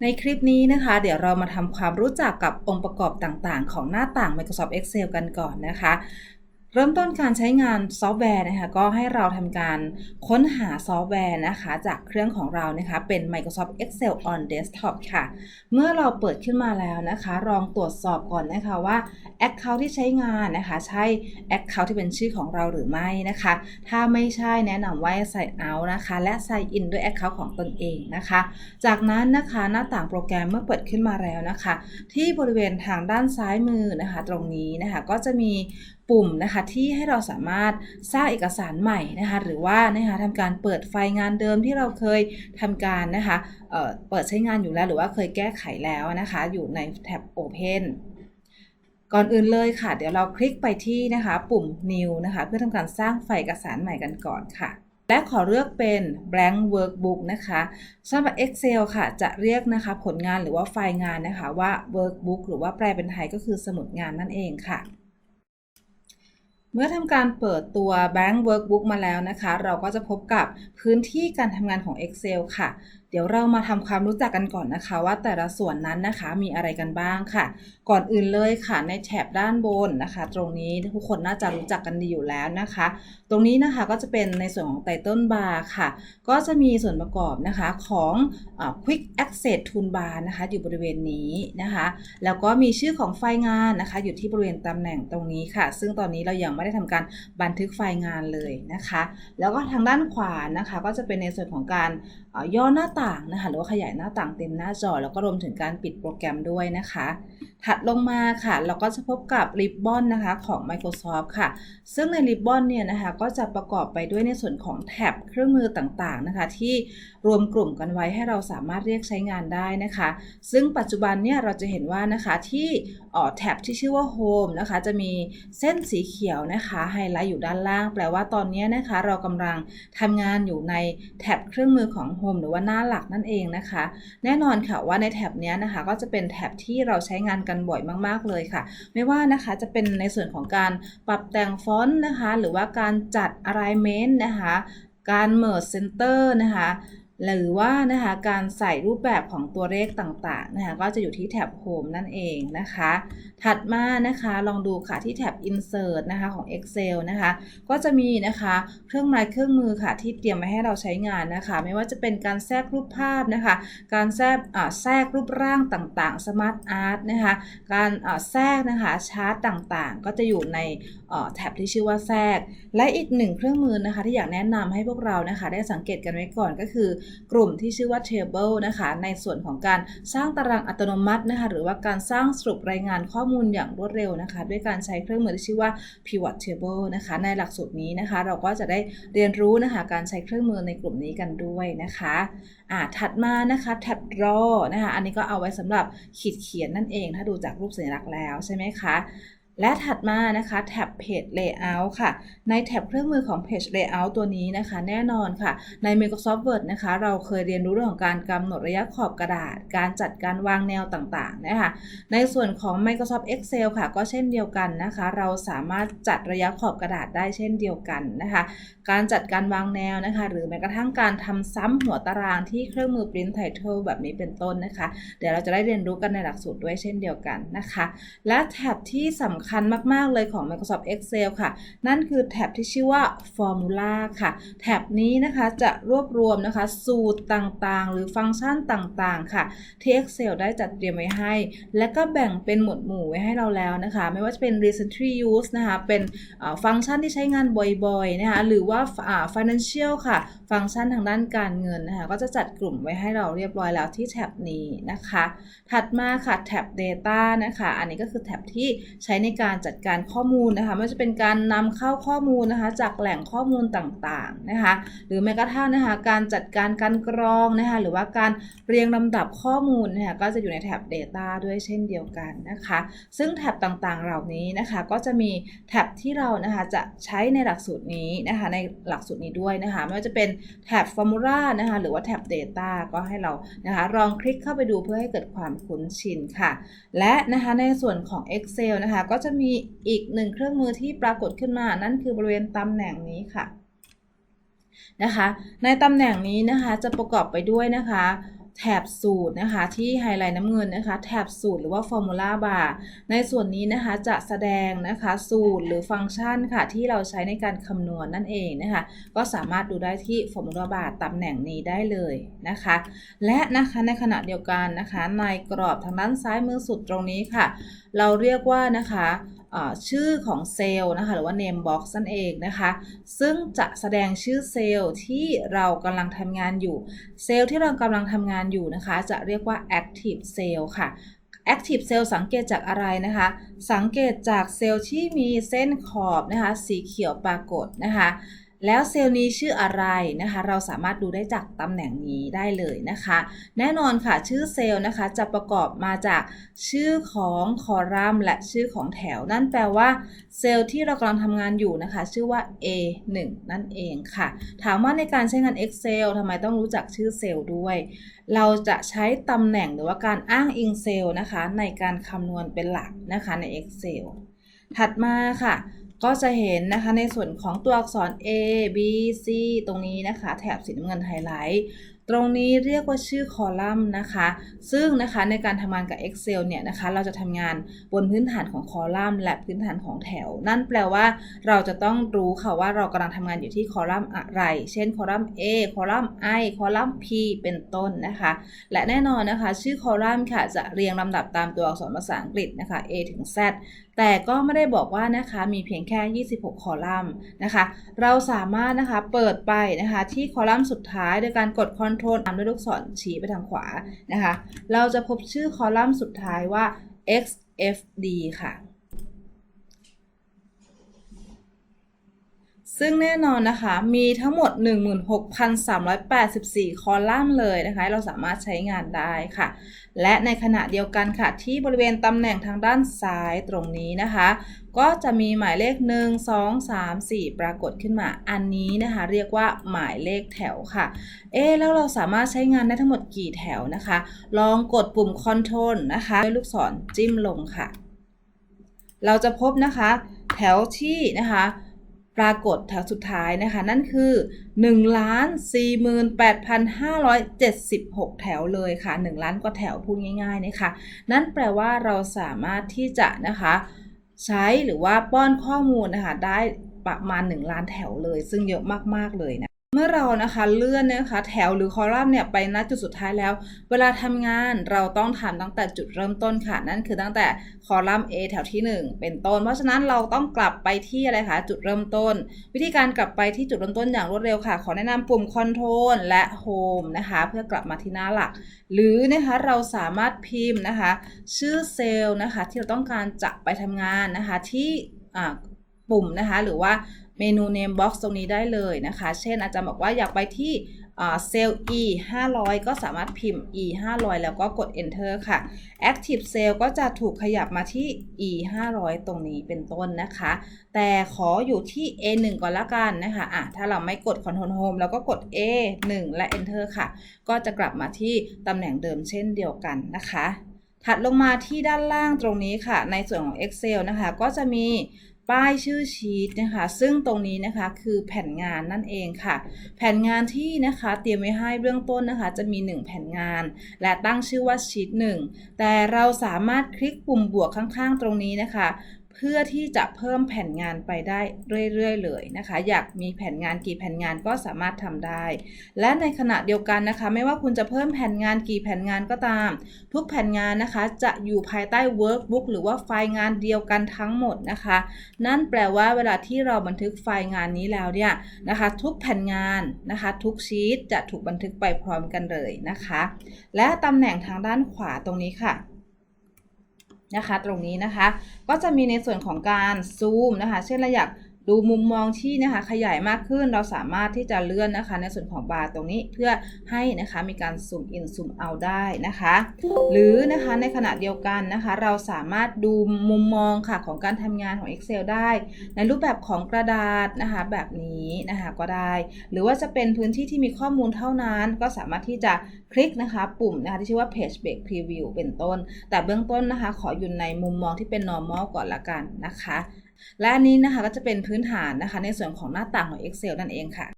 ในคลิปนี้นะคะ เดี๋ยวเรามาทำความรู้จักกับองค์ประกอบต่างๆ ของหน้าต่าง Microsoft Excel กันก่อนนะคะ เริ่มต้นการใช้งานซอฟต์แวร์นะคะก็ให้เราทำการค้นหาซอฟต์แวร์นะคะจากเครื่องของเรานะคะเป็น Microsoft Excel on Desktop ค่ะ เมื่อเราเปิดขึ้นมาแล้วนะคะลองตรวจสอบก่อนนะคะว่า Account ที่ใช้งานนะคะใช่ Account ที่เป็นชื่อของเราหรือไม่นะคะ ถ้าไม่ใช่แนะนำว่า Sign out นะคะและ Sign in ด้วย Account ของตนเองนะคะ จากนั้นนะคะหน้าต่างโปรแกรมเมื่อเปิดขึ้นมาแล้วนะคะ ที่บริเวณทางด้านซ้ายมือนะคะ ตรงนี้นะคะก็จะมี ปุ่มนะคะที่ให้เราสามารถสร้างเอกสารใหม่นะคะหรือว่านะคะทำการเปิดไฟงานเดิมที่เราเคยทำการนะคะเเปิดใช้งานอยู่แล้วหรือว่าเคยแก้ไขแล้วนะคะอยู่ในแท็บ Open ก่อนอื่นเลยค่ะ เดี๋ยวเราคลิกไปที่นะคะปุ่ม New นะคะเพื่อทำการสร้างไฟล์เอกสารใหม่กันก่อนค่ะ และขอเลือกเป็น blank workbook นะคะสำหรับ Excel ค่ะ จะเรียกนะคะผลงานหรือว่าไฟล์งานนะคะว่า workbook หรือว่าแปลเป็นไทยก็คือสมุดงานนั่นเองค่ะ เมื่อทำการเปิดตัว Bank Workbook มาแล้วนะคะ เราก็จะพบกับพื้นที่การทำงานของ Excel ค่ะ เดี๋ยวเรามาทำความรู้จักกันก่อนนะคะ ว่าแต่ละส่วนนั้นนะคะมีอะไรกันบ้างค่ะ ก่อนอื่นเลยค่ะในแถบด้านบนนะคะ ตรงนี้ทุกคนน่าจะรู้จักกันดีอยู่แล้วนะคะ ตรงนี้นะคะก็จะเป็นในส่วนของไตเติลบาร์ค่ะ ก็จะมีส่วนประกอบนะคะของ Quick Access Toolbar นะคะ อยู่บริเวณนี้นะคะ แล้วก็มีชื่อของไฟล์งานนะคะ อยู่ที่บริเวณตำแหน่งตรงนี้ค่ะ ซึ่งตอนนี้เรายังไม่ได้ทำการบันทึกไฟล์งานเลยนะคะ แล้วก็ทางด้านขวานะคะ ก็จะเป็นในส่วนของการ ย่อหน้าต่างนะคะหรือว่าขยายหน้าต่างเต็มหน้าจอ แล้วก็รวมถึงการปิดโปรแกรมด้วยนะคะ ถัดลงมาค่ะ เราก็จะพบกับริบบอนนะคะของ Microsoft ค่ะ ซึ่งในริบบอนเนี่ยนะคะก็จะประกอบไปด้วยในส่วนของแท็บเครื่องมือต่างๆนะคะ ที่รวมกลุ่มกันไว้ให้เราสามารถเรียกใช้งานได้นะคะ ซึ่งปัจจุบันเนี่ยเราจะเห็นว่านะคะที่แท็บที่ชื่อว่า Home นะคะ จะมีเส้นสีเขียวนะคะไฮไลท์อยู่ด้านล่าง แปลว่าตอนนี้นะคะ เรากำลังทำงานอยู่ในแท็บเครื่องมือของ Home หรือว่าหน้าหลักนั่นเองนะคะ แน่นอนค่ะว่าในแท็บนี้นะคะ ก็จะเป็นแท็บที่เราใช้งานกันบ่อยมากๆเลยค่ะ ไม่ว่านะคะจะเป็นในส่วนของการปรับแต่งฟอนต์นะคะ หรือว่าการจัด alignment นะคะการ merge center นะคะ หรือว่านะคะการใส่รูปแบบของตัวเลขต่างๆนะคะก็จะอยู่ที่แท็บ Home นั่นเองนะคะ ถัดมานะคะลองดูค่ะที่แท็บ Insert นะคะของ Excel นะคะก็จะมีนะคะเครื่องไม้เครื่องมือค่ะที่เตรียมไว้ให้เราใช้งานนะคะ ไม่ว่าจะเป็นการแทรกรูปภาพนะคะการแทรกแทรกรูปร่างต่างๆ Smart Art นะคะการแทรกนะคะชาร์ตต่างๆ ก็จะอยู่ในแท็บที่ชื่อว่าแทรก และอีกหนึ่งเครื่องมือนะคะที่อยากแนะนำให้พวกเรานะคะได้สังเกตกันไว้ก่อนก็คือกลุ่มที่ชื่อว่า table นะคะในส่วนของการสร้างตารางอัตโนมัตินะคะหรือว่าการสร้างสรุปรายงานข้อมูลอย่างรวดเร็วนะคะ ด้วยการใช้เครื่องมือที่ชื่อว่า pivot table นะคะในหลักสูตรนี้นะคะ เราก็จะได้เรียนรู้นะคะการใช้เครื่องมือในกลุ่มนี้กันด้วยนะคะอ่าถัดมานะคะ tab draw นะคะอันนี้ก็เอาไว้สำหรับขีดเขียนนั่นเอง ถ้าดูจากรูปสัญลักษณ์แล้วใช่ไหมคะ และถัดมานะคะแท็บ Page Layout ค่ะ ในแท็บเครื่องมือของ Page Layout ตัวนี้นะคะ แน่นอนค่ะ ใน Microsoft Word นะคะ เราเคยเรียนรู้เรื่องของการกำหนดระยะขอบกระดาษ การจัดการวางแนวต่างๆนะคะในส่วนของ Microsoft Excel ค่ะ ก็เช่นเดียวกันนะคะ เราสามารถจัดระยะขอบกระดาษได้เช่นเดียวกันนะคะ การจัดการวางแนวนะคะ หรือแม้กระทั่งการทำซ้ำหัวตารางที่เครื่องมือ Print Title แบบนี้เป็นต้นนะคะ เดี๋ยวเราจะได้เรียนรู้กันในหลักสูตรด้วยเช่นเดียวกันนะคะ และแท็บที่สำคัญคัญมาก ๆ เลยของ Microsoft Excel ค่ะ นั่นคือแท็บที่ชื่อว่า Formula ค่ะ แท็บนี้นะคะจะรวบรวมนะคะ สูตรต่างๆ หรือฟังก์ชันต่างๆ ค่ะ ที่ Excel ได้จัดเตรียมไว้ให้ และก็แบ่งเป็นหมวดหมู่ไว้ให้เราแล้วนะคะ ไม่ว่าจะเป็น recently use นะคะ เป็นฟังก์ชันที่ใช้งานบ่อยๆ นะคะ หรือว่า financial ค่ะ ฟังก์ชันทางด้านการเงินนะคะ ก็จะจัดกลุ่มไว้ให้เราเรียบร้อยแล้วที่แท็บนี้นะคะ ถัดมาค่ะแท็บ data นะคะ อันนี้ก็คือแท็บที่ใช้ในการจัดการข้อมูลนะคะไม่ว่าจะเป็นการนำเข้าข้อมูลนะคะจากแหล่งข้อมูลต่างๆนะคะหรือแม้กระทั่งนะคะการจัดการการกรองนะคะหรือว่าการเรียงลำดับข้อมูลนะคะก็จะอยู่ในแท็บ Data ด้วยเช่นเดียวกันนะคะ ซึ่งแท็บต่างๆเหล่านี้นะคะก็จะมีแท็บที่เรานะคะจะใช้ในหลักสูตรนี้นะคะในหลักสูตรนี้ด้วยนะคะไม่ว่าจะเป็นแท็บ Formula นะคะหรือว่าแท็บ Data ก็ให้เรานะคะลองคลิกเข้าไปดูเพื่อให้เกิดความคุ้นชินค่ะ และนะคะในส่วนของ Excel นะคะก็จะะมีอีกหนึ่งเครื่องมือที่ปรากฏขึ้นมา นั่นคือบริเวณตำแหน่งนี้ค่ะนะคะ ในตำแหน่งนี้นะคะจะประกอบไปด้วยนะคะ แถบสูตรนะคะที่ไฮไลท์น้ำเงินนะคะแถบสูตรหรือว่า formula bar ในส่วนนี้นะคะจะแสดงนะคะสูตรหรือฟังก์ชันค่ะที่เราใช้ในการคำนวณนั่นเองนะคะก็สามารถดูได้ที่ formula bar ตำแหน่งนี้ได้เลยนะคะ และนะคะในขณะเดียวกันนะคะในกรอบทางด้านซ้ายมือสุดตรงนี้ค่ะ เราเรียกว่านะคะ ชื่อของเซลล์นะคะหรือว่า name box นั่นเองนะคะ ซึ่งจะแสดงชื่อเซลล์ที่เรากำลังทำงานอยู่ เซลล์ที่เรากำลังทำงานอยู่นะคะ จะเรียกว่า active cell ค่ะ active cell สังเกตจากอะไรนะคะ สังเกตจากเซลล์ที่มีเส้นขอบนะคะสีเขียวปรากฏนะคะ แล้วเซลล์นี้ชื่ออะไรนะคะ เราสามารถดูได้จากตำแหน่งนี้ได้เลยนะคะ แน่นอนค่ะชื่อเซลล์นะคะจะประกอบมาจากชื่อของคอลัมน์และชื่อของแถว นั่นแปลว่าเซลล์ที่เรากำลังทำงานอยู่นะคะ ชื่อว่า A1 นั่นเองค่ะ ถามว่าในการใช้งาน Excel ทำไมต้องรู้จักชื่อเซลล์ด้วย เราจะใช้ตำแหน่งหรือว่าการอ้างอิงเซลล์นะคะ ในการคำนวณเป็นหลักนะคะใน Excel ถัดมาค่ะ ก็จะเห็นนะคะในส่วนของตัวอักษร A B C ตรงนี้นะคะ แถบสีน้ำเงินไฮไลท์ ตรงนี้เรียกว่าชื่อคอลัมน์นะคะ ซึ่งนะคะในการทำงานกับ Excel เนี่ยนะคะ เราจะทำงานบนพื้นฐานของคอลัมน์และพื้นฐานของแถว นั่นแปลว่า เราจะต้องรู้ค่ะว่าเรากำลังทำงานอยู่ที่คอลัมน์อะไร เช่นคอลัมน์ A คอลัมน์ I คอลัมน์ P เป็นต้นนะคะ และแน่นอนนะคะ ชื่อคอลัมน์ค่ะจะเรียงลำดับตามตัวอักษรภาษาอังกฤษนะคะ A ถึง Z แต่ก็ไม่ได้บอกว่านะคะมีเพียงแค่ 26 คอลัมน์นะคะ เราสามารถนะคะเปิดไปนะคะที่คอลัมน์สุดท้ายโดยการกด Ctrl ตามด้วยลูกศรชี้ไปทางขวานะคะ เราจะพบชื่อคอลัมน์สุดท้ายว่า XFD ค่ะ ซึ่งแน่นอนนะคะ มีทั้งหมด 16,384 คอลัมน์เลยนะคะ เราสามารถใช้งานได้ค่ะ และในขณะเดียวกันค่ะ ที่บริเวณตำแหน่งทางด้านซ้ายตรงนี้นะคะ ก็จะมีหมายเลข 1 2 3 4 ปรากฏขึ้นมา อันนี้นะคะ เรียกว่าหมายเลขแถวค่ะ เอ๊แล้วเราสามารถใช้งานได้ทั้งหมดกี่แถวนะคะ ลองกดปุ่ม Ctrl นะคะด้วยลูกศรจิ้มลงค่ะ เราจะพบนะคะ แถวที่นะคะ ปรากฏแถวสุดท้ายนะคะ นั่นคือ 1 48,576 แถวเลยค่ะ 1 ล้านกว่าแถวพูดง่ายๆนะคะ นั่นแปลว่าเราสามารถที่จะนะคะใช้หรือว่าป้อนข้อมูลนะคะได้ประมาณ 1 ล้านแถวเลย ซึ่งเยอะมากๆเลยนะ เมื่อเรานะคะเลื่อนนะคะแถวหรือคอลัมน์เนี่ยไปณจุดสุดท้ายแล้ว เวลาทำงานเราต้องทำตั้งแต่จุดเริ่มต้นค่ะ นั่นคือตั้งแต่คอลัมน์ A แถวที่ 1 เป็นต้น เพราะฉะนั้นเราต้องกลับไปที่อะไรคะจุดเริ่มต้น วิธีการกลับไปที่จุดเริ่มต้นอย่างรวดเร็วค่ะ ขอแนะนำปุ่ม Control และ Home นะคะเพื่อกลับมาที่หน้าหลัก หรือนะคะเราสามารถพิมพ์นะคะ ชื่อเซลล์นะคะที่เราต้องการจะไปทำงานนะคะที่ปุ่มนะคะหรือว่า เมนู name box ตรงนี้ได้เลยนะคะ เช่นอาจารย์บอกว่าอยากไปที่เซลล์ e 500 ก็สามารถพิมพ์ e 500แล้วก็กด enter ค่ะ active cell ก็จะถูกขยับมาที่ e 500ตรงนี้เป็นต้นนะคะ แต่ขออยู่ที่ a 1ก่อนละกันนะคะอะถ้าเราไม่กด control home แล้วก็กด a 1และ enter ค่ะ ก็จะกลับมาที่ตำแหน่งเดิมเช่นเดียวกันนะคะ ถัดลงมาที่ด้านล่างตรงนี้ค่ะ ในส่วนของ Excel นะคะ ก็จะมี ป้ายชื่อชีตนะคะ ซึ่งตรงนี้นะคะคือแผ่นงานนั่นเองค่ะ แผ่นงานที่นะคะเตรียมไว้ให้เบื้องต้นนะคะ จะมี 1 แผ่นงาน และตั้งชื่อว่าชีต1แต่เราสามารถคลิกปุ่มบวกข้างๆ ตรงนี้นะคะ เพื่อที่จะเพิ่มแผ่นงานไปได้เรื่อยๆเลยนะคะ อยากมีแผ่นงานกี่แผ่นงานก็สามารถทำได้ และในขณะเดียวกันนะคะ ไม่ว่าคุณจะเพิ่มแผ่นงานกี่แผ่นงานก็ตาม ทุกแผ่นงานนะคะจะอยู่ภายใต้ workbook หรือว่าไฟล์งานเดียวกันทั้งหมดนะคะ นั่นแปลว่าเวลาที่เราบันทึกไฟล์งานนี้แล้วเนี่ยนะคะ ทุกแผ่นงานนะคะ ทุกชีตจะถูกบันทึกไปพร้อมกันเลยนะคะ และตำแหน่งทางด้านขวาตรงนี้ค่ะ นะคะ ตรงนี้นะคะ ก็จะมีในส่วนของการซูมนะคะ เช่นเราอยาก ดูมุมมองที่นะคะขยายมากขึ้นเราสามารถที่จะเลื่อนนะคะ ในส่วนของบาร์ตรงนี้เพื่อให้นะคะมีการซูมอินซูมเอาได้นะคะ หรือนะคะในขณะเดียวกันนะคะ เราสามารถดูมุมมองค่ะของการทำงานของ Excel ได้ ในรูปแบบของกระดาษนะคะแบบนี้นะคะก็ได้ หรือว่าจะเป็นพื้นที่ที่มีข้อมูลเท่านั้น ก็สามารถที่จะคลิกนะคะปุ่มนะคะที่ชื่อว่า page break preview เป็นต้น แต่เบื้องต้นนะคะขออยู่ในมุมมองที่เป็น normal ก่อนละกันนะคะ และอันนี้นะคะก็จะเป็นพื้นฐานนะคะในส่วนของหน้าต่างของ Excel นั่นเองค่ะ